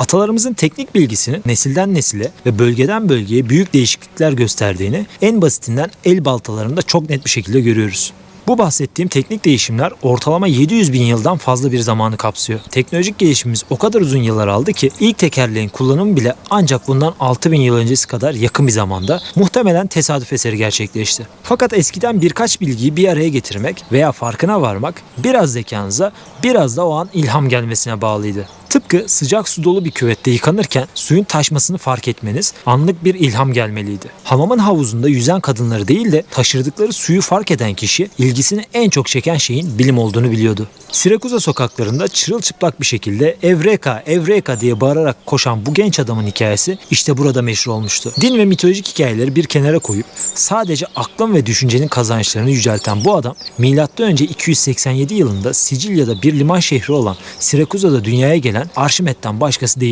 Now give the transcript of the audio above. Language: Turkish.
Atalarımızın teknik bilgisinin nesilden nesile ve bölgeden bölgeye büyük değişiklikler gösterdiğini en basitinden el baltalarında çok net bir şekilde görüyoruz. Bu bahsettiğim teknik değişimler ortalama 700 bin yıldan fazla bir zamanı kapsıyor. Teknolojik gelişimimiz o kadar uzun yıllar aldı ki ilk tekerleğin kullanımı bile ancak bundan 6 bin yıl öncesi kadar yakın bir zamanda muhtemelen tesadüf eseri gerçekleşti. Fakat eskiden birkaç bilgiyi bir araya getirmek veya farkına varmak biraz zekanıza biraz da o an ilham gelmesine bağlıydı. Tıpkı sıcak su dolu bir küvette yıkanırken suyun taşmasını fark etmeniz anlık bir ilham gelmeliydi. Hamamın havuzunda yüzen kadınları değil de taşırdıkları suyu fark eden kişi ilgisini en çok çeken şeyin bilim olduğunu biliyordu. Sirakuza sokaklarında çırılçıplak bir şekilde Evreka, Evreka diye bağırarak koşan bu genç adamın hikayesi işte burada meşhur olmuştu. Din ve mitolojik hikayeleri bir kenara koyup sadece aklın ve düşüncenin kazançlarını yücelten bu adam M.Ö. 287 yılında Sicilya'da bir liman şehri olan Sirakuza'da dünyaya gelen Arşimet'ten başkası değil.